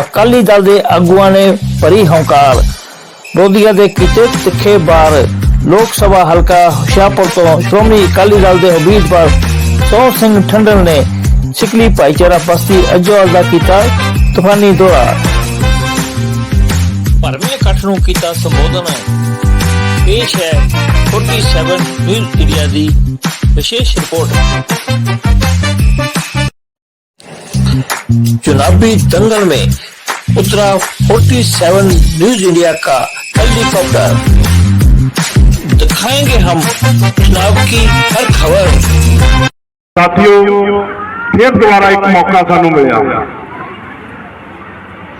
ਅਕਾਲੀ ਦਲ ਦੇ ਆਗੂਆਂ ਨੇ ਭਰੀ ਹੰਕਾਰ। ਵਿਰੋਧੀਆਂ ਦੇ ਕੀਤੇ ਤਿੱਖੇ ਬਾਰ। ਲੋਕ ਸਭਾ ਹਲਕਾ ਹੁਸ਼ਿਆਰਪੁਰ ਤੋਂ ਸ਼੍ਰੋਮਣੀ ਅਕਾਲੀ ਦਲ ਦੇ ਉਮੀਦਵਾਰ ਸੋਹ ਸਿੰਘ ਠੰਡਲ ਨੇ ਸਿਕਲੀ ਭਾਈਚਾਰਾ ਬਸਤੀ ਅਜਵਾਲ ਦਾ ਕੀਤਾ ਤੂਫਾਨੀ ਦੌਰਾ। ਭਰਵੇਂ ਇਕੱਠ ਨੂੰ ਕੀਤਾ ਸੰਬੋਧਨ। पेश है 47 न्यूज इंडिया की विशेष रिपोर्ट चुनावी दंगल में उतरा 47 न्यूज इंडिया का हेलीकॉप्टर दिखाएंगे हम चुनाव की हर खबर साथियों फिर दोबारा एक मौका सानू मिला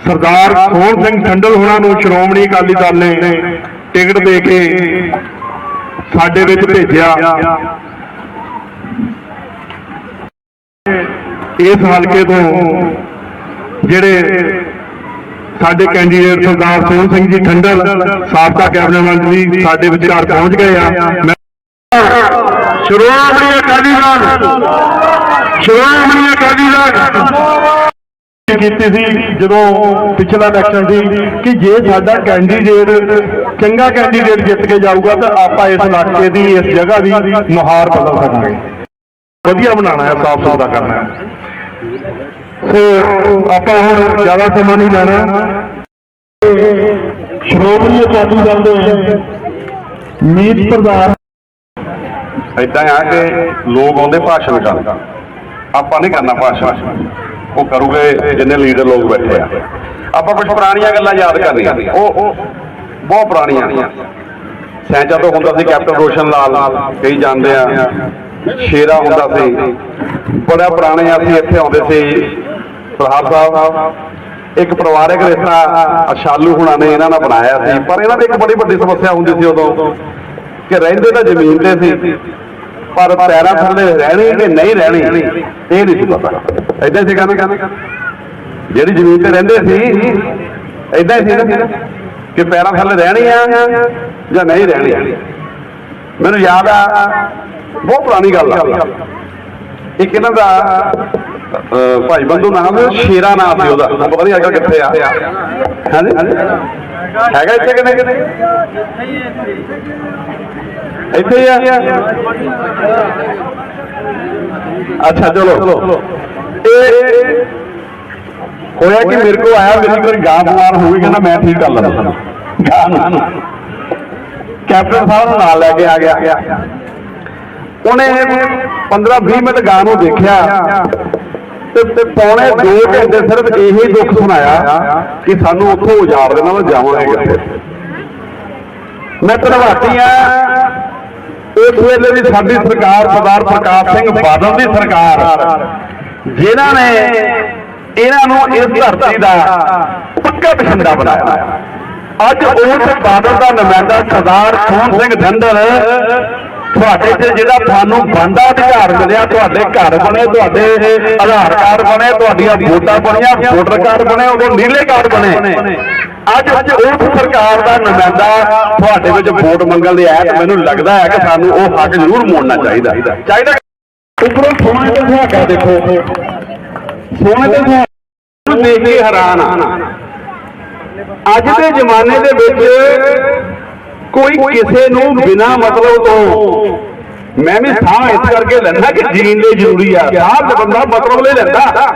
ਸਰਦਾਰ ਸੋਹਣ ਸਿੰਘ ਠੰਡਲ ਹੋਣਾ ਨੂੰ ਸ਼੍ਰੋਮਣੀ ਅਕਾਲੀ ਦਲ ਨੇ ਟਿਕਟ ਦੇ ਕੇ ਸਾਡੇ ਵਿੱਚ ਭੇਜਿਆ। ਇਸ ਹਲਕੇ ਤੋਂ ਜਿਹੜੇ ਸਾਡੇ ਕੈਂਡੀਡੇਟ ਸਰਦਾਰ ਸੋਹਣ ਸਿੰਘ ਜੀ ਠੰਡਲ ਸਾਬਕਾ ਕੈਬਨਿਟ ਮੰਤਰੀ ਸਾਡੇ ਵਿਚਾਰ ਪਹੁੰਚ ਗਏ ਆ। ਸ਼੍ਰੋਮਣੀ ਅਕਾਲੀ ਦਲ। ਸ਼੍ਰੋਮਣੀ ਅਕਾਲੀ ਦਲ। ਕੀਤੀ ਸੀ ਜਦੋਂ ਪਿਛਲਾ ਇਲੈਕਸ਼ਨ ਸੀ ਕਿ ਜੇ ਸਾਡਾ ਕੈਂਡੀਡੇਟ ਚੰਗਾ ਕੈਂਡੀਡੇਟ ਜਿੱਤ ਕੇ ਜਾਊਗਾ ਤਾਂ ਆਪਾਂ ਇਸ ਇਲਾਕੇ ਦੀ, ਇਸ ਜਗ੍ਹਾ ਦੀ ਨੁਹਾਰ ਬਦਲ ਸਕਾਂਗੇ। ਵਧੀਆ ਬਣਾਉਣਾ ਹੈ, ਸਾਫ਼ ਸੁਥਰਾ ਕਰਨਾ ਹੈ। ਸੋ ਆਪਾਂ ਹੁਣ ਜ਼ਿਆਦਾ ਸਮਾਂ ਨਹੀਂ ਲੈਣਾ। ਸ਼੍ਰੋਮਣੀ ਅਕਾਲੀ ਦਲ ਦੇ ਮੀਤ ਪ੍ਰਧਾਨ ਇਦਾਂ ਆ ਕਿ ਲੋਕ ਆਉਂਦੇ ਭਾਸ਼ਣ ਕਰਨ। ਆਪਾਂ ਨਹੀਂ ਕਰਨਾ ਭਾਸ਼ਣ। ਉਹ ਕਰੂਗੇ ਜਿੰਨੇ ਲੀਡਰ ਲੋਕ ਬੈਠੇ ਆ। ਆਪਾਂ ਕੁਝ ਪੁਰਾਣੀਆਂ ਗੱਲਾਂ ਯਾਦ ਕਰਨੀਆਂ। ਉਹ ਬਹੁਤ ਪੁਰਾਣੀਆਂ। ਸੈਂਚਾ ਤੋਂ ਹੁੰਦਾ ਸੀ ਕੈਪਟਨ ਰੋਸ਼ਨ ਲਾਲ, ਕਈ ਜਾਣਦੇ ਆ। ਸ਼ੇਰਾ ਹੁੰਦਾ ਸੀ। ਬੜਾ ਪੁਰਾਣੇ ਅਸੀਂ ਇੱਥੇ ਆਉਂਦੇ ਸੀ। ਪ੍ਰਹਾਰ ਸਾਹਿਬ। ਇੱਕ ਪਰਿਵਾਰਕ ਰਿਸ਼ਤਾ ਅਸ਼ਾਲੂ ਹੁਣਾਂ ਨੇ ਇਹਨਾਂ ਨਾਲ ਬਣਾਇਆ ਸੀ। ਪਰ ਇਹਨਾਂ ਦੀ ਇੱਕ ਬੜੀ ਵੱਡੀ ਸਮੱਸਿਆ ਹੁੰਦੀ ਸੀ ਉਦੋਂ, ਕਿ ਰਹਿੰਦੇ ਤਾਂ ਜ਼ਮੀਨ ਤੇ ਸੀ। ਪਰ ਪੈਰਾਂ ਥੱਲੇ ਰਹਿਣੀ ਕਿ ਨਹੀਂ ਰਹਿਣੀ ਇਹ ਨਹੀਂ ਸੀ ਪਤਾ। ਐਦਾਂ ਸੀ ਕਹਿੰਦੇ ਜਿਹੜੀ ਜ਼ਮੀਨ ਤੇ ਰਹਿੰਦੇ ਸੀ ਐਦਾਂ ਹੀ ਸੀ ਨਾ। ਕਿ ਪੈਰਾਂ ਥੱਲੇ ਰਹਿਣੀ ਆ ਜਾਂ ਨਹੀਂ ਰਹਿਣੀ ਮੈਨੂੰ ਯਾਦ ਆ ਬਹੁਤ ਪੁਰਾਣੀ ਗੱਲ ਆ। ਇੱਕ ਇਹਨਾਂ ਦਾ ਅਹ, ਭਾਈ ਬੰਦੂ ਨਾਮ ਸੀ ਸ਼ੇਰਾ ਨਾਮ ਸੀ ਉਹਦਾ। ਪਤਾ ਨਹੀਂ ਅੱਗੇ ਕਿੱਥੇ ਆ। ਹਾਂਜੀ? ਹੈਗਾ ਇੱਥੇ ਕਿਨੇ ਕਿਨੇ ਇੱਥੇ ਹੀ ਆ। ਅੱਛਾ, ਚਲੋ। ਇਹ ਹੋਇਆ ਕਿ ਮੇਰੇ ਕੋਲ ਆਇਆ, ਮੇਰੀ ਕੋਈ ਗਾਂ ਬਿਮਾਰ ਹੋ ਗਈ, ਕਹਿੰਦਾ ਮੈਂ ਠੀਕ ਕਰ ਲੈਂਦਾ ਗਾਂ ਨੂੰ। ਕੈਪਟਨ ਸਾਹਿਬ ਨੂੰ ਨਾਲ ਲੈ ਕੇ ਆ ਗਿਆ। ਉਹਨੇ 15 20 ਮਿੰਟ ਗਾਂ ਨੂੰ ਦੇਖਿਆ ਤੇ ਤੇ ਪੌਣੇ 2 ਘੰਟੇ ਸਿਰਫ ਇਹੀ ਦੁੱਖ ਸੁਣਾਇਆ ਕਿ ਸਾਨੂੰ ਉੱਥੋਂ ਉਜਾੜ ਦੇਣਾ ਵਾ ਜਾਵਾਂਗੇ ਕਿੱਥੇ ਮੈਂ ਧੰਨਵਾਦੀ ਆ। ਉਸ ਵੇਲੇ ਦੀ ਸਾਡੀ ਸਰਕਾਰ ਸਰਦਾਰ ਪ੍ਰਕਾਸ਼ ਸਿੰਘ ਬਾਦਲ ਦੀ ਸਰਕਾਰ, ਜਿਨ੍ਹਾਂ ਨੇ ਇਹਨਾਂ ਨੂੰ ਇਸ ਧਰਤੀ ਦਾ ਪੱਕਾ ਬਸ਼ਿੰਦਾ ਬਣਾਇਆ। ਅੱਜ ਉਸ ਬਾਦਲ ਦਾ ਨੁਮਾਇੰਦਾ ਸਰਦਾਰ ਸੋਹਣ ਸਿੰਘ ਧੰਦਲ ਤੁਹਾਡੇ 'ਚ ਜਿਹੜਾ ਤੁਹਾਨੂੰ ਬੰਦਾ ਅਧਿਕਾਰ ਮਿਲਿਆ, ਤੁਹਾਡੇ ਘਰ ਬਣੇ, ਤੁਹਾਡੇ ਆਧਾਰ ਕਾਰਡ ਬਣੇ, ਤੁਹਾਡੀਆਂ ਵੋਟਾਂ ਬਣੀਆਂ, ਵੋਟਰ ਕਾਰਡ ਬਣੇ, ਉਦੋਂ ਨੀਲੇ ਕਾਰਡ ਬਣੇ। ਅੱਜ ਉਸ ਸਰਕਾਰ ਦਾ ਨੁਮਾਇੰਦਾ ਤੁਹਾਡੇ ਵਿੱਚ ਵੋਟ ਮੰਗਣ ਲਈ ਆਇਆ ਮੈਨੂੰ ਲੱਗਦਾ ਹੈ ਕਿ ਸਾਨੂੰ ਉਹ ਹੱਕ ਜ਼ਰੂਰ ਮੋੜਨਾ ਚਾਹੀਦਾ। ਚਾਹੀਦਾ ਉੱਪਰੋਂ ਸੋਹਣੇ ਤੇ ਸੁਹਾਗਾ ਦੇਖੋ। ਸੋਹਣੇ ਤੇ ਸੁਹਾਗਾ ਦੇਖ ਕੇ ਹੈਰਾਨ ਆ। ਅੱਜ ਦੇ ਜ਼ਮਾਨੇ ਦੇ ਵਿੱਚ ਕੋਈ ਕਿਸੇ ਨੂੰ ਬਿਨਾ ਮਤਲਬ ਤੋਂ ਮੈਂ ਵੀ ਸਾਹ ਇਸ ਕਰਕੇ ਲੈਂਦਾ ਕਿ ਜੀਣ ਲਈ ਜ਼ਰੂਰੀ ਆ। ਸਾਹ ਤੇ ਬੰਦਾ ਮਤਲਬ ਲੈ ਲੈਂਦਾ।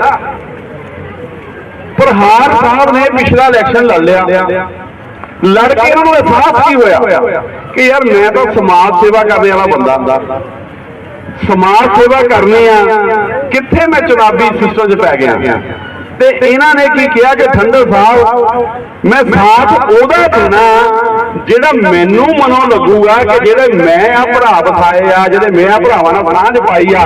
ਪ੍ਰਹਾਰ ਸਾਹਿਬ ਨੇ ਪਿਛਲਾ ਇਲੈਕਸ਼ਨ ਲੜ ਲਿਆ। ਲੜ ਕੇ ਇਹਨਾਂ ਨੂੰ ਅਹਿਸਾਸ ਕੀ ਹੋਇਆ? ਕਿ ਯਾਰ ਮੈਂ ਤਾਂ ਸਮਾਜ ਸੇਵਾ ਕਰਨ ਵਾਲਾ ਬੰਦਾ। ਸਮਾਜ ਸੇਵਾ ਕਰਨੀ ਆ। ਕਿੱਥੇ ਮੈਂ ਚੁਣਾਵੀ ਸਿਸਟਮ 'ਚ ਪੈ ਗਿਆ? ਤੇ ਇਹਨਾਂ ਨੇ ਕੀ ਕਿਹਾ ਕਿ ਠੰਡਲ ਸਾਹਿਬ ਮੈਂ ਸਾਥ ਉਹਦਾ ਦੇਣਾ ਜਿਹੜਾ ਮੈਨੂੰ ਮਨੋਂ ਲੱਗੂਗਾ ਕਿ ਜਿਹੜੇ ਮੈਂ ਆ ਭਰਾ ਵਸਾਏ ਆ, ਜਿਹੜੇ ਮੈਂ ਆ ਭਰਾਵਾਂ ਨਾਲ ਸਾਂਝ ਪਾਈ ਆ,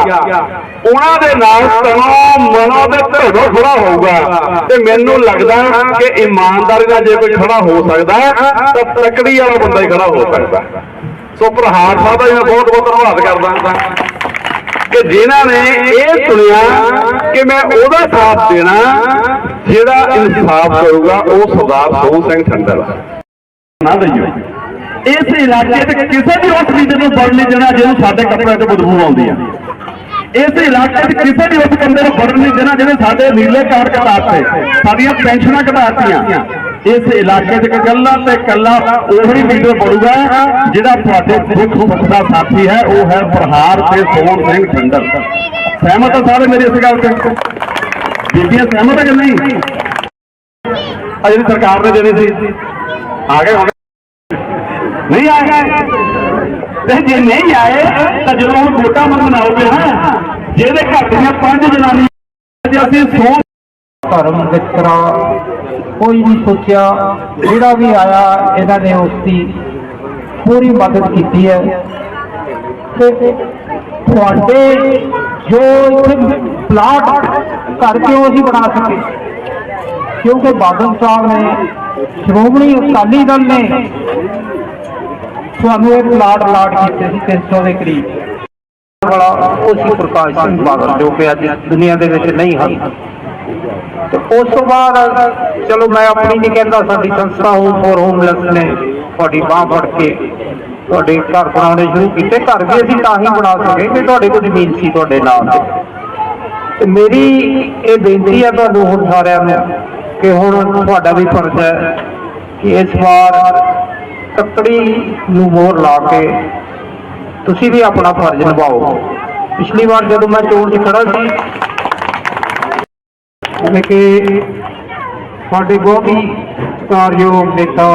ਉਹਨਾਂ ਦੇ ਨਾਲ ਤਨੋਂ ਮਨੋਂ ਦੇ ਢੇਰੋਂ ਖੜਾ ਹੋਊਗਾ। ਤੇ ਮੈਨੂੰ ਲੱਗਦਾ ਕਿ ਇਮਾਨਦਾਰੀ ਨਾਲ ਜੇ ਕੋਈ ਖੜਾ ਹੋ ਸਕਦਾ, ਤਾਂ ਤਕੜੀ ਵਾਲਾ ਬੰਦਾ ਹੀ ਖੜਾ ਹੋ ਸਕਦਾ। ਸੋ ਪ੍ਰਹਾਰ ਸਾਹਿਬ ਦਾ ਮੈਂ ਬਹੁਤ ਬਹੁਤ ਧੰਨਵਾਦ ਕਰਦਾ ਕਿ ਜਿਨ੍ਹਾਂ ਨੇ ਇਹ ਸੁਣਿਆ ਕਿ ਮੈਂ ਉਹਦਾ ਸਾਥ ਦੇਣਾ, ਜਿਹੜਾ ਇਨਸਾਫ ਕਰੂਗਾ, ਉਹ ਸਰਦਾਰ ਸੋਹਣ ਸਿੰਘ ਠੰਡਲ। ਨਾ ਦਈਓ। ਇਸ ਇਲਾਕੇ ਤੇ ਕਿਸੇ ਵੀ ਉਸ ਲੀਡਰ ਨੂੰ ਬਣ ਨਹੀਂ ਦੇਣਾ ਜਿਹਨੂੰ ਸਾਡੇ ਕੱਪੜਿਆਂ ਤੋਂ ਬਦਬੂ ਆਉਂਦੀ ਆ। ਇਸ ਇਲਾਕੇ 'ਚ ਕਿਸੇ ਵੀ ਉਸ ਬੰਦੇ ਨੂੰ ਵੜਨ ਨਹੀਂ ਦੇਣਾ ਜਿਹਨੇ ਸਾਡੇ ਨੀਲੇ ਕਾਰਡ ਕਟਾਤੇ ਸਾਡੀਆਂ ਪੈਨਸ਼ਨਾਂ ਕਟਾਤੀਆਂ ਇਸ ਇਲਾਕੇ 'ਚ ਇਕੱਲਾ ਤੇ ਇਕੱਲਾ ਉਹੀ ਲੀਡਰ ਬਣੂਗਾ ਜਿਹੜਾ ਤੁਹਾਡੇ ਦੁੱਖ ਸੁੱਖ ਦਾ ਸਾਥੀ ਹੈ, ਉਹ ਹੈ ਪ੍ਰਹਾਰ ਤੇ ਸੋਹਣ ਸਿੰਘ ਠੰਡਰ ਸਹਿਮਤ ਆ ਸਾਰੇ ਮੇਰੀ ਇਸ ਗੱਲ ਤੇ? ਬੀਬੀਆਂ ਸਹਿਮਤ ਹੈ ਕਿ ਨਹੀਂ? ਆ ਸਰਕਾਰ ਨੇ ਦੇਣੀ ਸੀ। ਆ ਗਏ ਨਹੀਂ ਆ ਤੇ ਜੇ ਨਹੀਂ ਆਏ, ਤਾਂ ਜਦੋਂ ਹੁਣ ਵੋਟਾਂ ਮੰਗਣਾਓਗੇ ਨਾ, ਜਿਹਦੇ ਘਰ ਦੀਆਂ ਪੰਜ ਜਨਾਨੀਆਂ ਜੇ ਅਸੀਂ ਸੌ ਧਰਮ ਵਿਤਕਰਾ ਕੋਈ ਨਹੀਂ ਸੋਚਿਆ, ਜਿਹੜਾ ਵੀ ਆਇਆ, ਇਹਨਾਂ ਨੇ ਉਸ ਦੀ ਪੂਰੀ ਮਦਦ ਕੀਤੀ ਹੈ। ਤੇ ਤੁਹਾਡੇ ਜੋ ਇੱਥੇ ਪਲਾਟ ਘਰ ਕਿਉਂ ਅਸੀਂ ਬਣਾ ਸਕੇ। ਕਿਉਂਕਿ ਬਾਦਲ ਸਾਹਿਬ ਨੇ ਸ਼੍ਰੋਮਣੀ ਅਕਾਲੀ ਦਲ ਨੇ ਤੁਹਾਨੂੰ ਇਹ ਪਲਾਟ ਲਾਟ ਕੀਤੇ ਸੀ 300 ਦੇ ਕਰੀਬ। ਵਾਲਾ ਉਹ ਪ੍ਰਕਾਸ਼ ਸਿੰਘ ਬਾਦਲ, ਜੋ ਕਿ ਅੱਜ ਦੁਨੀਆ ਦੇ ਵਿੱਚ ਨਹੀਂ ਹਨ। ਤੇ ਉਸ ਤੋਂ ਬਾਅਦ ਚਲੋ ਮੈਂ ਆਪਣੀ ਨਹੀਂ ਕਹਿੰਦਾ ਸਾਡੀ ਸੰਸਥਾ ਹੋਮ ਫੋਰ ਹੋਮਲੈਸ ਨੇ, ਤੁਹਾਡੀ ਬਾਹ ਫੜ ਕੇ ਤੁਹਾਡੇ ਘਰ ਬਣਾਉਣੇ ਸ਼ੁਰੂ ਕੀਤੇ। ਘਰ ਵੀ ਅਸੀਂ ਤਾਂ ਹੀ ਬਣਾ ਸਕੇ ਕਿ ਤੁਹਾਡੇ ਕੋਲ ਜ਼ਮੀਨ ਸੀ ਤੁਹਾਡੇ ਨਾਮ ਤੇ। ਤੇ ਮੇਰੀ ਇਹ ਬੇਨਤੀ ਹੈ ਤੁਹਾਨੂੰ ਹੁਣ ਸਾਰਿਆਂ ਨੂੰ ਕਿ ਹੁਣ ਤੁਹਾਡਾ ਵੀ ਫਰਜ਼ ਹੈ ਕਿ ਇਸ ਵਾਰ ਤੱਕੜੀ ਨੂੰ ਮੋਹਰ ਲਾ ਕੇ ਤੁਸੀਂ ਵੀ ਆਪਣਾ ਫਰਜ਼ ਨਿਭਾਓ। ਪਿਛਲੀ ਵਾਰ ਜਦੋਂ ਮੈਂ ਚੋਣ 'ਚ ਖੜਾ ਸੀ, ਜਿਵੇਂ ਕਿ ਸਾਡੇ ਬਹੁਤ ਹੀ ਨੇਤਾ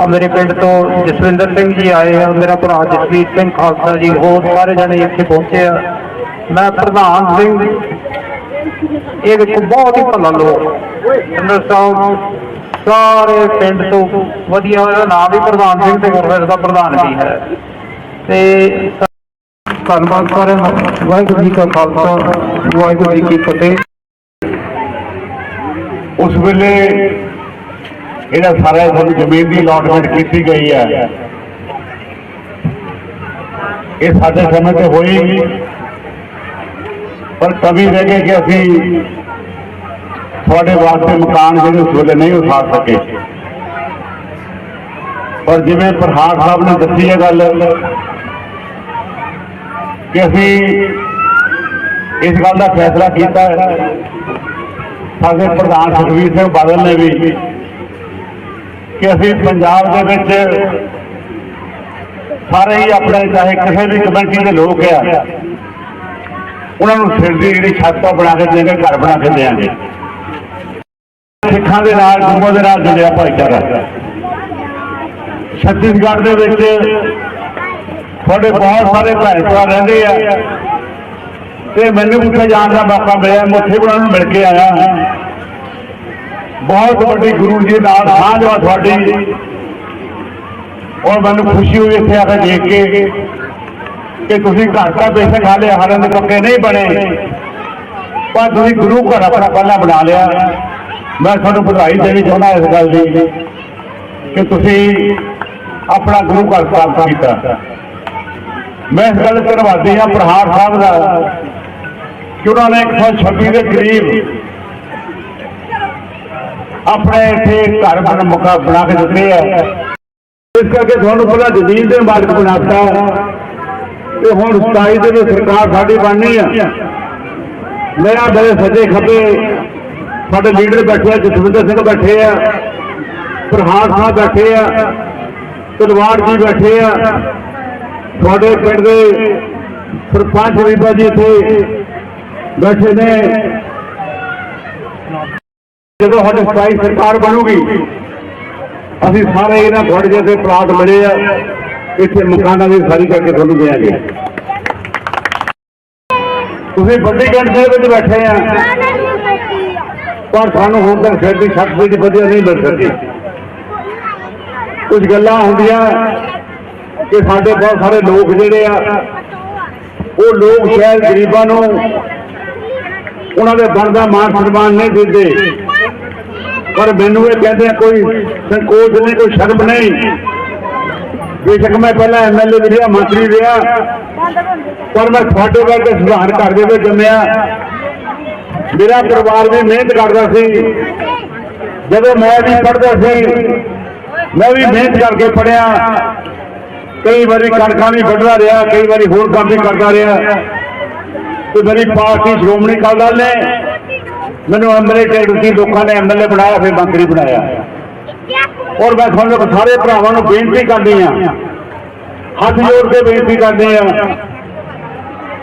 ਆ ਮੇਰੇ ਪਿੰਡ ਤੋਂ ਜਸਵਿੰਦਰ ਸਿੰਘ ਜੀ ਆਏ ਆ, ਮੇਰਾ ਭਰਾ ਜਸਵੀਰ ਸਿੰਘ ਖਾਲਸਾ ਜੀ, ਹੋਰ ਸਾਰੇ ਜਣੇ ਇੱਥੇ ਪਹੁੰਚੇ ਆ। ਮੈਂ ਪ੍ਰਧਾਨ ਸਿੰਘ, ਇਹ ਦੇਖੋ ਬਹੁਤ ਹੀ ਭਲਾ ਲੋਕ। ਅੰਦਰ ਸਾਹਿਬ ਸਾਰੇ ਪਿੰਡ ਤੋਂ ਵਧੀਆ ਉਹਦਾ ਨਾਮ ਵੀ ਪ੍ਰਧਾਨ ਸਿੰਘ ਤੇ ਗੁਰਵੇਰ ਦਾ ਪ੍ਰਧਾਨ ਵੀ ਹੈ। ਤੇ ਧੰਨਵਾਦ ਸਾਰਿਆਂ ਦਾ। ਵਾਹਿਗੁਰੂ ਜੀ ਕਾ ਖਾਲਸਾ, ਵਾਹਿਗੁਰੂ ਜੀ ਕੀ ਫਤਿਹ। ਉਸ ਵੇਲੇ ਇਹਦਾ ਸਾਰਾ ਸਾਨੂੰ ਜ਼ਮੀਨ ਦੀ ਅਲਾਟਮੈਂਟ ਕੀਤੀ ਗਈ ਹੈ। ਇਹ ਸਾਡੇ ਸਮੇਂ ਤੇ ਹੋਈ। ਪਰ ਕਵੀ ਰਹਿ ਗਏ ਕਿ ਅਸੀਂ ਤੁਹਾਡੇ ਵਾਸਤੇ ਮਕਾਨ ਜਿਹੜੇ ਉਸ ਵੇਲੇ ਨਹੀਂ ਉਠਾ ਸਕੇ। ਪਰ ਜਿਵੇਂ ਪ੍ਰਹਾਰ ਸਾਹਿਬ ਨੇ ਦੱਸੀ ਹੈ ਗੱਲ ਕਿ ਅਸੀਂ ਇਸ ਗੱਲ ਦਾ ਫੈਸਲਾ ਕੀਤਾ ਹੈ। ਸਾਡੇ ਪ੍ਰਧਾਨ ਸੁਖਵੀਰ ਸਿੰਘ ਬਾਦਲ ਨੇ ਵੀ ਕਿ ਅਸੀਂ ਪੰਜਾਬ ਦੇ ਵਿੱਚ ਸਾਰੇ ਹੀ ਆਪਣੇ ਚਾਹੇ ਕਿਸੇ ਵੀ ਕਮੇਟੀ ਦੇ ਲੋਕ ਆ, ਉਹਨਾਂ ਨੂੰ ਸਿਰ ਦੀ ਜਿਹੜੀ ਛੱਤ ਉਹ ਬਣਾ ਕੇ ਦੇਣਗੇ ਘਰ ਬਣਾ ਕੇ ਦੇਣਗੇ ਸਿੱਖਾਂ ਦੇ ਨਾਲ, ਗੁਰੂਆਂ ਦੇ ਨਾਲ ਜੁੜਿਆ ਭਾਈਚਾਰਾ। ਛੱਤੀਸਗੜ੍ਹ ਦੇ ਵਿੱਚ ਤੁਹਾਡੇ ਬਹੁਤ ਸਾਰੇ ਭੈਣ ਭਰਾ ਰਹਿੰਦੇ ਆ। ਤੇ ਮੈਨੂੰ ਉੱਥੇ ਜਾਣ ਦਾ ਮੌਕਾ ਮਿਲਿਆ, ਮੈਂ ਉੱਥੇ ਵੀ ਉਹਨਾਂ ਨੂੰ ਮਿਲ ਕੇ ਆਇਆ। ਬਹੁਤ ਵੱਡੀ ਗੁਰੂ ਜੀ ਨਾਲ ਸਾਂਝ ਆ ਤੁਹਾਡੀ। ਔਰ ਮੈਨੂੰ ਖੁਸ਼ੀ ਹੋਈ ਇੱਥੇ ਆ ਕੇ ਦੇਖ ਕੇ ਕਿ ਤੁਸੀਂ ਘਰ ਦਾ ਬੇਸ਼ੱਕ ਹਾਲੇ ਹਰਨ ਦੇ ਪੱਕੇ ਨਹੀਂ ਬਣੇ, ਪਰ ਤੁਸੀਂ ਗੁਰੂ ਘਰ ਆਪਣਾ ਪਹਿਲਾਂ ਬਣਾ ਲਿਆ। ਮੈਂ ਤੁਹਾਨੂੰ ਵਧਾਈ ਦੇਣੀ ਚਾਹੁੰਦਾ ਇਸ ਗੱਲ ਦੀ ਕਿ ਤੁਸੀਂ ਆਪਣਾ ਗੁਰੂ ਘਰ ਪ੍ਰਾਪਤ ਕੀਤਾ। ਮੈਂ ਇਸ ਗੱਲ ਤੇ ਧੰਨਵਾਦੀ ਹਾਂ ਪ੍ਰਹਾਰ ਸਾਹਿਬ ਦਾ ਕਿ ਉਹਨਾਂ ਨੇ 126 ਦੇ ਕਰੀਬ ਆਪਣੇ ਇੱਥੇ ਘਰ ਬਣ ਮੁਕਾ ਬਣਾ ਕੇ ਦਿੱਤੇ ਆ। ਇਸ ਕਰਕੇ ਤੁਹਾਨੂੰ ਪਹਿਲਾਂ ਜ਼ਮੀਨ ਦੇ ਮਾਲਕ ਬਣਾਤਾ ਤੇ ਹੁਣ 27 ਦੇ ਵਿੱਚ ਸਰਕਾਰ ਸਾਡੀ ਬਣਨੀ ਆ। ਮੇਰਾ ਮੇਰੇ ਸੱਜੇ ਖੱਬੇ ਸਾਡੇ ਲੀਡਰ ਬੈਠੇ ਆ, ਜਸਵਿੰਦਰ ਸਿੰਘ ਬੈਠੇ ਆ, ਪ੍ਰਹਾਰ ਸਾਹਿਬ ਬੈਠੇ ਆ, ਤਲਵਾਰ ਜੀ ਬੈਠੇ ਆ। ਤੁਹਾਡੇ ਪਿੰਡ ਦੇ ਸਰਪੰਚ ਬੀਬਾ ਜੀ ਇੱਥੇ ਬੈਠੇ ਨੇ। ਜਦੋਂ ਸਾਡੀ ਸਥਾਈ ਸਰਕਾਰ ਬਣੂਗੀ, ਅਸੀਂ ਸਾਰੇ ਇਹਨਾਂ ਤੁਹਾਡੇ ਜਿਹੇ ਪਲਾਟ ਮਿਲੇ ਆ, ਇੱਥੇ ਮਕਾਨਾਂ ਦੀ ਸਾਰੀ ਕਰਕੇ ਤੁਹਾਨੂੰ ਦੇਾਂਗੇ ਤੁਸੀਂ ਵੱਡੀ ਗਿਣਤੀ ਦੇ ਵਿੱਚ ਬੈਠੇ ਆ। ਪਰ ਸਾਨੂੰ ਹੁਣ ਤੱਕ ਫਿਰ ਦੀ ਛੱਤ ਵਧੀਆ ਨਹੀਂ ਮਿਲ ਸਕੀ। ਕੁਝ ਗੱਲਾਂ ਹੁੰਦੀਆਂ ਕਿ ਸਾਡੇ ਬਹੁਤ ਸਾਰੇ ਲੋਕ ਜਿਹੜੇ ਆ, ਉਹ ਲੋਕ ਸ਼ਾਇਦ ਗਰੀਬਾਂ ਨੂੰ ਉਹਨਾਂ ਦੇ ਬਣਦਾ ਮਾਨ ਸਨਮਾਨ ਨਹੀਂ ਦਿੰਦੇ। ਪਰ ਮੈਨੂੰ ਇਹ ਕਹਿੰਦੇ ਆ, ਕੋਈ ਸੰਕੋਚ ਨਹੀਂ, ਕੋਈ ਸ਼ਰਮ ਨਹੀਂ। ਬੇਸ਼ੱਕ ਮੈਂ ਪਹਿਲਾਂ ਐਮਐਲਏ ਵੀ ਰਿਹਾ, ਮੰਤਰੀ ਰਿਹਾ। ਪਰ ਮੈਂ ਤੁਹਾਡੇ ਵਰਗੇ ਸੁਧਾਰ ਘਰ ਦੇ ਵਿੱਚ ਜੰਮਿਆ। ਮੇਰਾ ਪਰਿਵਾਰ ਵੀ ਮਿਹਨਤ ਕਰਦਾ ਸੀ। ਜਦੋਂ ਮੈਂ ਵੀ ਪੜ੍ਹਦਾ ਸੀ, ਮੈਂ ਵੀ ਮਿਹਨਤ ਕਰਕੇ ਪੜਿਆ ਕਈ ਵਾਰੀ ਕਣਕਾਂ ਵੀ ਵੱਢਦਾ ਰਿਹਾ, ਕਈ ਵਾਰੀ ਹੋਰ ਕੰਮ ਵੀ ਕਰਦਾ ਰਿਹਾ। ਤੇ ਮੇਰੀ ਪਾਰਟੀ ਸ਼੍ਰੋਮਣੀ ਅਕਾਲੀ ਦਲ ਨੇ ਮੈਨੂੰ ਐਮਐਲਏ ਟਿਕਟ ਦਿੱਤੀ ਲੋਕਾਂ ਨੇ ਐਮਐਲਏ ਬਣਾਇਆ, ਫਿਰ ਮੰਤਰੀ ਬਣਾਇਆ। ਔਰ ਮੈਂ ਤੁਹਾਨੂੰ ਸਾਰੇ ਭਰਾਵਾਂ ਨੂੰ ਬੇਨਤੀ ਕਰਦੀ ਆ ਹੱਥ ਜੋੜ ਕੇ ਬੇਨਤੀ ਕਰਦੀ ਆ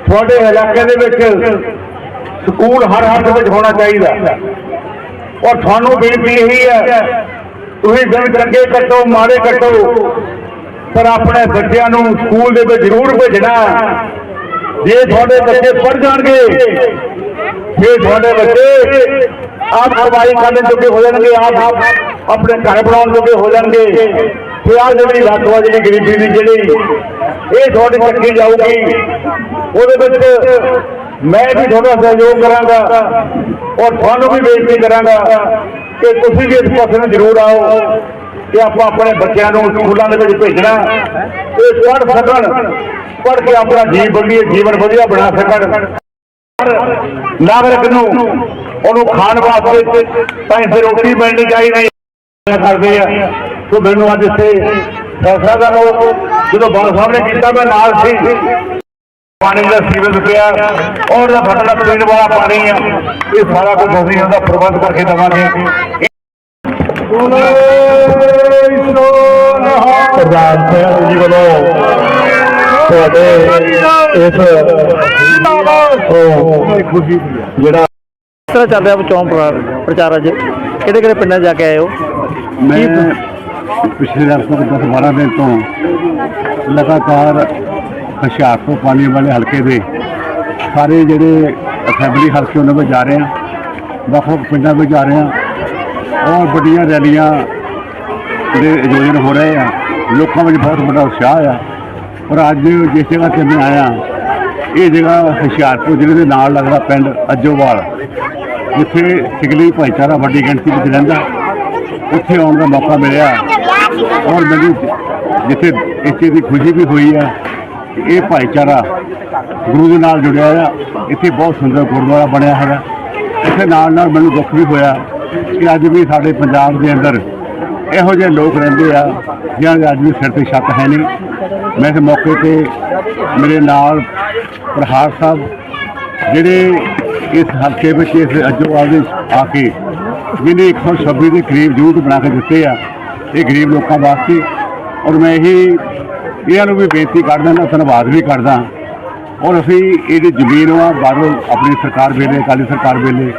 ਤੁਹਾਡੇ ਇਲਾਕੇ ਦੇ ਵਿੱਚ ਸਕੂਲ ਹਰ ਹੱਥ ਵਿੱਚ ਹੋਣਾ ਚਾਹੀਦਾ। ਔਰ ਤੁਹਾਨੂੰ ਬੇਨਤੀ ਇਹੀ ਹੈ, ਤੁਸੀਂ ਦਿਨ ਚੰਗੇ ਕੱਟੋ, ਮਾੜੇ ਕੱਟੋ, ਪਰ ਆਪਣੇ ਬੱਚਿਆਂ ਨੂੰ ਸਕੂਲ ਦੇ ਵਿੱਚ ਜ਼ਰੂਰ ਭੇਜਣਾ। ਜੇ ਤੁਹਾਡੇ ਬੱਚੇ ਪੜ੍ਹ ਜਾਣਗੇ, ਫਿਰ ਤੁਹਾਡੇ ਬੱਚੇ ਆਪ ਕਮਾਈ ਕਰਨ ਜੋਗੇ ਹੋ ਜਾਣਗੇ, ਆਪ ਆਪਣੇ ਘਰ ਬਣਾਉਣ ਜੋਗੇ ਹੋ ਜਾਣਗੇ। ਤੇ ਆ ਜਿਹੜੀ ਰਾਤਵਾ ਜਿਹੜੀ ਗਰੀਬੀ ਦੀ ਜਿਹੜੀ, ਇਹ ਤੁਹਾਡੀ ਚੱਕੀ ਜਾਊਗੀ। ਉਹਦੇ ਵਿੱਚ ਮੈਂ ਵੀ ਤੁਹਾਡਾ ਸਹਿਯੋਗ ਕਰਾਂਗਾ ਔਰ ਤੁਹਾਨੂੰ ਵੀ ਬੇਨਤੀ ਕਰਾਂਗਾ ਕਿ ਤੁਸੀਂ ਵੀ ਇਸ ਪਾਸੇ ਨੂੰ ਜ਼ਰੂਰ ਆਓ ਕਿ ਆਪਾਂ ਆਪਣੇ ਬੱਚਿਆਂ ਨੂੰ ਸਕੂਲਾਂ ਦੇ ਵਿੱਚ ਭੇਜਣਾ, ਇਹ ਪੜ੍ਹ ਸਕਣ, ਪੜ੍ਹ ਕੇ ਆਪਣਾ ਜੀਵ ਵਧੀਆ, ਜੀਵਨ ਵਧੀਆ ਬਣਾ ਸਕਣ। ਨਾਗਰਿਕ ਨੂੰ ਉਹਨੂੰ ਖਾਣ ਵਾਸਤੇ ਤਾਂ ਪੈਸੇ ਰੋਟੀ ਮਿਲਣੀ ਚਾਹੀਦੀ ਕਰਦੇ ਆ ਸੋ ਮੈਨੂੰ ਅੱਜ ਇੱਥੇ ਫੈਸਲਾ ਦਾ ਜਦੋਂ ਬਾਲ ਸਾਹਿਬ ਨੇ ਕੀਤਾ, ਮੈਂ ਨਾਲ ਸੀ। ਪਾਣੀ ਦਾ ਸੀਵਰ ਪਿਆ ਔਰ ਦਾ ਫਟਣਾ ਪੀਣ ਵਾਲਾ ਪਾਣੀ ਆ ਇਹ ਸਾਰਾ ਕੁਝ ਅਸੀਂ ਉਹਦਾ ਪ੍ਰਬੰਧ ਕਰਕੇ ਦੇਵਾਂਗੇ। ਪ੍ਰਧਾਨ ਸਾਹਿਬ ਜੀ ਵੱਲੋਂ ਤੁਹਾਡੇ ਇਸ ਖੁਸ਼ੀ ਜਿਹੜਾ ਤਰ੍ਹਾਂ ਚੱਲ ਰਿਹਾ ਚੋਣ ਪ੍ਰਚਾਰ- ਪ੍ਰਚਾਰ ਅੱਜ ਕਿਹੜੇ ਕਿਹੜੇ ਪਿੰਡਾਂ 'ਚ ਜਾ ਕੇ ਆਏ ਹੋ? ਮੈਂ ਪਿਛਲੇ ਰਸਤੇ 10 12 ਦਿਨ ਤੋਂ ਲਗਾਤਾਰ ਹੁਸ਼ਿਆਰਪੁਰ ਪਾਣੀ ਵਾਲੇ ਹਲਕੇ ਦੇ ਸਾਰੇ ਜਿਹੜੇ ਅਸੈਂਬਲੀ ਹਲਕੇ ਉਹਨਾਂ ਵਿੱਚ ਜਾ ਰਹੇ ਹਾਂ ਵੱਖ ਵੱਖ ਪਿੰਡਾਂ ਵਿੱਚ ਜਾ ਰਹੇ ਹਾਂ ਔਰ ਵੱਡੀਆਂ ਰੈਲੀਆਂ ਦੇ ਆਯੋਜਨ ਹੋ ਰਹੇ ਆ। ਲੋਕਾਂ ਵਿੱਚ ਬਹੁਤ ਵੱਡਾ ਉਤਸ਼ਾਹ ਆ। ਔਰ ਅੱਜ ਜਿਸ ਜਗ੍ਹਾ ਤੇ ਮੈਂ ਆਇਆ, ਇਹ ਜਗ੍ਹਾ ਹੁਸ਼ਿਆਰਪੁਰ ਜ਼ਿਲ੍ਹੇ ਦੇ ਨਾਲ ਲੱਗਦਾ ਪਿੰਡ ਅੱਜੋਵਾਲ, ਜਿੱਥੇ ਸਿਗਲੀ ਭਾਈਚਾਰਾ ਵੱਡੀ ਗਿਣਤੀ ਵਿੱਚ ਰਹਿੰਦਾ। ਉੱਥੇ ਆਉਣ ਦਾ ਮੌਕਾ ਮਿਲਿਆ। ਔਰ ਮੈਨੂੰ ਜਿੱਥੇ ਇਸ ਚੀਜ਼ ਦੀ ਖੁਸ਼ੀ ਵੀ ਹੋਈ ਆ ਇਹ ਭਾਈਚਾਰਾ ਗੁਰੂ ਦੇ ਨਾਲ ਜੁੜਿਆ ਆ ਇੱਥੇ ਬਹੁਤ ਸੁੰਦਰ ਗੁਰਦੁਆਰਾ ਬਣਿਆ ਹੈਗਾ। ਇੱਥੇ ਨਾਲ ਨਾਲ ਮੈਨੂੰ ਦੁੱਖ ਵੀ ਹੋਇਆ ਕਿ ਅੱਜ ਵੀ ਸਾਡੇ ਪੰਜਾਬ ਦੇ ਅੰਦਰ ਇਹੋ ਜਿਹੇ ਲੋਕ ਰਹਿੰਦੇ ਆ ਜਿਹਨਾਂ ਦੇ ਅੱਜ ਵੀ ਸਿਰ ਤੇ ਛੱਤ ਹੈ ਨਹੀਂ। ਮੈਂ ਇਸ ਮੌਕੇ ਤੇ ਮੇਰੇ ਨਾਲ ਪ੍ਰਹਾਰ ਸਾਹਿਬ, ਜਿਹੜੇ ਇਸ ਹਲਕੇ ਵਿੱਚ ਇਸ ਅਜੋਵਾਲ ਦੇ ਆ ਕੇ ਜਿਹਨੇ 126 ਦੇ ਕਰੀਬ ਯੂਨਿਟ ਬਣਾ ਕੇ ਦਿੱਤੇ ਆ। ਇਹ ਗਰੀਬ ਲੋਕਾਂ ਵਾਸਤੇ। ਔਰ ਮੈਂ ਇਹੀ ਇਹਨਾਂ ਨੂੰ ਵੀ ਬੇਨਤੀ ਕਰਦਾ ਨਾ ਧੰਨਵਾਦ ਵੀ ਕਰਦਾ। ਔਰ ਅਸੀਂ ਇਹਦੀ ਜ਼ਮੀਨ ਆ, ਬਾਹਰੋਂ ਆਪਣੀ ਸਰਕਾਰ ਵੇਲੇ, ਅਕਾਲੀ ਸਰਕਾਰ ਵੇਲੇ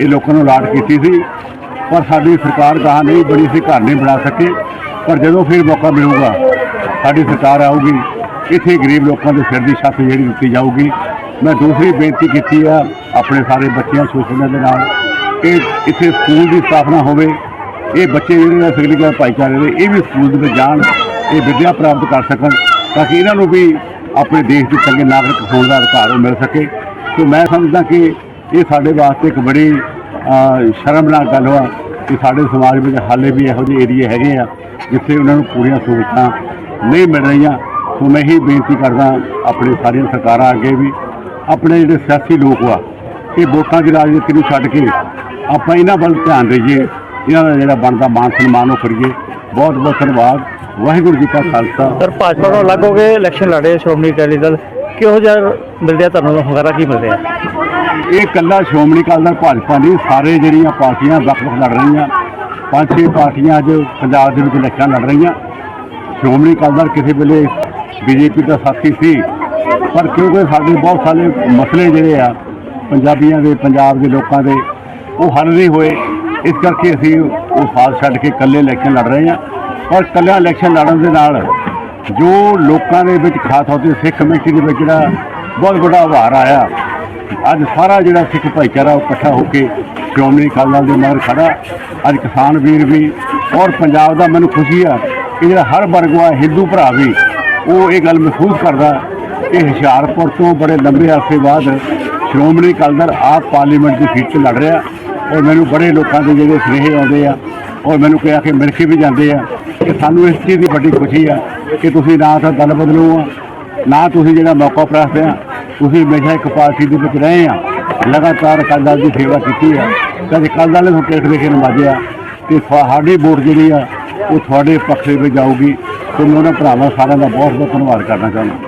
ਇਹ ਲੋਕਾਂ ਨੂੰ ਲਾਟ ਕੀਤੀ ਸੀ। ਪਰ ਸਾਡੀ ਸਰਕਾਰ ਗਾਹ ਨਹੀਂ ਬਣੀ ਸੀ, ਘਰ ਨਹੀਂ ਬਣਾ ਸਕੇ। ਪਰ ਜਦੋਂ ਫਿਰ ਮੌਕਾ ਮਿਲੂਗਾ, ਸਾਡੀ ਸਰਕਾਰ ਆਊਗੀ। ਇੱਥੇ ਗਰੀਬ ਲੋਕਾਂ ਦੇ ਸਿਰ ਦੀ ਛੱਤ ਜਿਹੜੀ ਦਿੱਤੀ ਜਾਊਗੀ। ਮੈਂ ਦੂਸਰੀ ਬੇਨਤੀ ਕੀਤੀ ਆ ਆਪਣੇ ਸਾਰੇ ਬੱਚਿਆਂ, ਸੋਸ਼ਲਾਂ ਦੇ ਨਾਲ, ਕਿ ਇੱਥੇ ਸਕੂਲ ਦੀ ਸਥਾਪਨਾ ਹੋਵੇ। ਇਹ ਬੱਚੇ ਜਿਹੜੇ ਆ ਸਿਗਲੀਗਰ ਭਾਈਚਾਰੇ ਦੇ, ਇਹ ਵੀ ਸਕੂਲ ਦੇ ਵਿੱਚ ਜਾਣ। ਇਹ ਵਿੱਦਿਆ ਪ੍ਰਾਪਤ ਕਰ ਸਕਣ ਤਾਂ ਕਿ ਇਹਨਾਂ ਨੂੰ ਵੀ ਆਪਣੇ ਦੇਸ਼ ਦੇ ਚੰਗੇ ਨਾਗਰਿਕ ਹੋਣ ਦਾ ਅਧਿਕਾਰ ਮਿਲ ਸਕੇ। ਤੇ ਮੈਂ ਸਮਝਦਾ ਕਿ ਇਹ ਸਾਡੇ ਵਾਸਤੇ ਇੱਕ ਬੜੀ ਸ਼ਰਮਨਾਕ ਗੱਲ ਵਾ ਕਿ ਸਾਡੇ ਸਮਾਜ ਵਿੱਚ ਹਾਲੇ ਵੀ ਇਹੋ ਜਿਹੇ ਏਰੀਏ ਹੈਗੇ ਆ ਜਿੱਥੇ ਉਹਨਾਂ ਨੂੰ ਪੂਰੀਆਂ ਸਹੂਲਤਾਂ ਨਹੀਂ ਮਿਲ ਰਹੀਆਂ। ਸੋ ਮੈਂ ਹੀ ਬੇਨਤੀ ਕਰਦਾ ਆਪਣੇ ਸਾਰੀਆਂ ਸਰਕਾਰਾਂ ਅੱਗੇ ਵੀ, ਆਪਣੇ ਜਿਹੜੇ ਸਿਆਸੀ ਲੋਕ ਵਾ ਇਹ ਵੋਟਾਂ ਦੀ ਰਾਜਨੀਤੀ ਨੂੰ ਛੱਡ ਕੇ ਆਪਾਂ ਇਹਨਾਂ ਵੱਲ ਧਿਆਨ ਦੇਈਏ, ਇਹਨਾਂ ਦਾ ਜਿਹੜਾ ਬਣਦਾ ਮਾਨ ਸਨਮਾਨ ਉਹ ਕਰੀਏ। ਬਹੁਤ ਬਹੁਤ ਧੰਨਵਾਦ। ਵਾਹਿਗੁਰੂ ਜੀ ਕਾ ਖਾਲਸਾ। ਸਰ ਭਾਜਪਾ ਤੋਂ ਅਲੱਗ ਹੋ ਕੇ ਇਲੈਕਸ਼ਨ ਲੜ ਸ਼੍ਰੋਮਣੀ ਅਕਾਲੀ ਦਲ। ਕਿਹੋ ਜਿਹਾ ਮਿਲਦੇ ਆ ਤੁਹਾਨੂੰ? ਹੁੰਗਾਰਾ ਕੀ ਮਿਲਦੇ ਆ? ਇਹ ਕੱਲਾ ਸ਼੍ਰੋਮਣੀ ਅਕਾਲੀ ਦਲ ਭਾਜਪਾ ਨਹੀਂ ਸਾਰੇ ਜਿਹੜੀਆਂ ਪਾਰਟੀਆਂ ਵੱਖ-ਵੱਖ ਲੜ ਰਹੀਆਂ। ਪੰਜ ਛੇ ਪਾਰਟੀਆਂ ਅੱਜ ਪੰਜਾਬ ਦੇ ਵਿੱਚ ਇਲੈਕਸ਼ਨ ਲੜ ਰਹੀਆਂ। ਸ਼੍ਰੋਮਣੀ ਅਕਾਲੀ ਦਲ ਕਿਸੇ ਵੇਲੇ ਬੀਜੇਪੀ ਦਾ ਸਾਥੀ ਸੀ ਪਰ ਕਿਉਂਕਿ ਸਾਡੇ ਬਹੁਤ ਸਾਰੇ ਮਸਲੇ ਜਿਹੜੇ ਆ ਪੰਜਾਬੀਆਂ ਦੇ ਪੰਜਾਬ ਦੇ ਲੋਕਾਂ ਦੇ ਉਹ ਹੱਲ ਨਹੀਂ ਹੋਏ। ਇਸ ਕਰਕੇ ਅਸੀਂ ਉਹ ਸਾਥ ਛੱਡ ਕੇ ਇਕੱਲੇ ਇਲੈਕਸ਼ਨ ਲੜ ਰਹੇ ਹਾਂ। ਔਰ ਇਕੱਲਾ ਇਲੈਕਸ਼ਨ ਲੜਨ ਦੇ ਨਾਲ ਜੋ ਲੋਕਾਂ ਦੇ ਵਿੱਚ ਖਾਸ ਤੌਰ ਤੇ ਸਿੱਖ ਕਮੇਟੀ ਦੇ ਵਿੱਚ ਜਿਹੜਾ ਬਹੁਤ ਵੱਡਾ ਉਭਾਰ ਆਇਆ, ਅੱਜ ਸਾਰਾ ਜਿਹੜਾ ਸਿੱਖ ਭਾਈਚਾਰਾ ਉਹ ਇਕੱਠਾ ਹੋ ਕੇ ਸ਼੍ਰੋਮਣੀ ਅਕਾਲੀ ਦਲ ਦੇ ਮਗਰ ਖੜਾ। ਅੱਜ ਕਿਸਾਨ ਵੀਰ ਵੀ ਔਰ ਪੰਜਾਬ ਦਾ ਮੈਨੂੰ ਖੁਸ਼ੀ ਆ ਕਿ ਜਿਹੜਾ ਹਰ ਵਰਗ ਆ ਹਿੰਦੂ ਭਰਾ ਵੀ ਉਹ ਇਹ ਗੱਲ ਮਹਿਸੂਸ ਕਰਦਾ ਕਿ ਹੁਸ਼ਿਆਰਪੁਰ ਤੋਂ ਬੜੇ ਲੰਬੇ ਅਰਸੇ ਬਾਅਦ ਸ਼੍ਰੋਮਣੀ ਅਕਾਲੀ ਦਲ ਆਪ ਪਾਰਲੀਮੈਂਟ ਦੀ ਸੀਟ 'ਤੇ ਲੜ ਰਿਹਾ। ਔਰ ਮੈਨੂੰ ਬੜੇ ਲੋਕਾਂ ਦੇ ਜਿਹੜੇ ਸੁਨੇਹੇ ਆਉਂਦੇ ਆ, ਔਰ ਮੈਨੂੰ ਕਿਹਾ ਕਿ ਮਿਲ ਕੇ ਵੀ ਜਾਂਦੇ ਆ, ਕਿ ਸਾਨੂੰ ਇਸ ਚੀਜ਼ ਦੀ ਵੱਡੀ ਖੁਸ਼ੀ ਆ ਕਿ ਤੁਸੀਂ ਨਾ ਤਾਂ ਦਲ ਬਦਲੋ ਆ, ਨਾ ਤੁਸੀਂ ਜਿਹੜਾ ਮੌਕਾ ਪ੍ਰਾਪਤ ਆ, ਤੁਸੀਂ ਹਮੇਸ਼ਾ ਇੱਕ ਪਾਰਟੀ ਦੇ ਵਿੱਚ ਰਹੇ ਆ, ਲਗਾਤਾਰ ਅਕਾਲੀ ਦਲ ਦੀ ਸੇਵਾ ਕੀਤੀ ਆ। ਕਦੇ ਅਕਾਲੀ ਦਲ ਨੂੰ ਟਿਕਟ ਦੇ ਕੇ ਨਵਾਜਿਆ ਤੇ ਤੁਹਾਡੀ ਵੋਟ ਜਿਹੜੀ ਆ, ਉਹ ਤੁਹਾਡੇ ਪੱਖ ਦੇ ਵਿੱਚ ਜਾਊਗੀ। ਤੇ ਮੈਂ ਉਹਨਾਂ ਭਰਾਵਾਂ ਸਾਰਿਆਂ ਦਾ ਬਹੁਤ ਬਹੁਤ ਧੰਨਵਾਦ ਕਰਨਾ ਚਾਹੁੰਦਾ।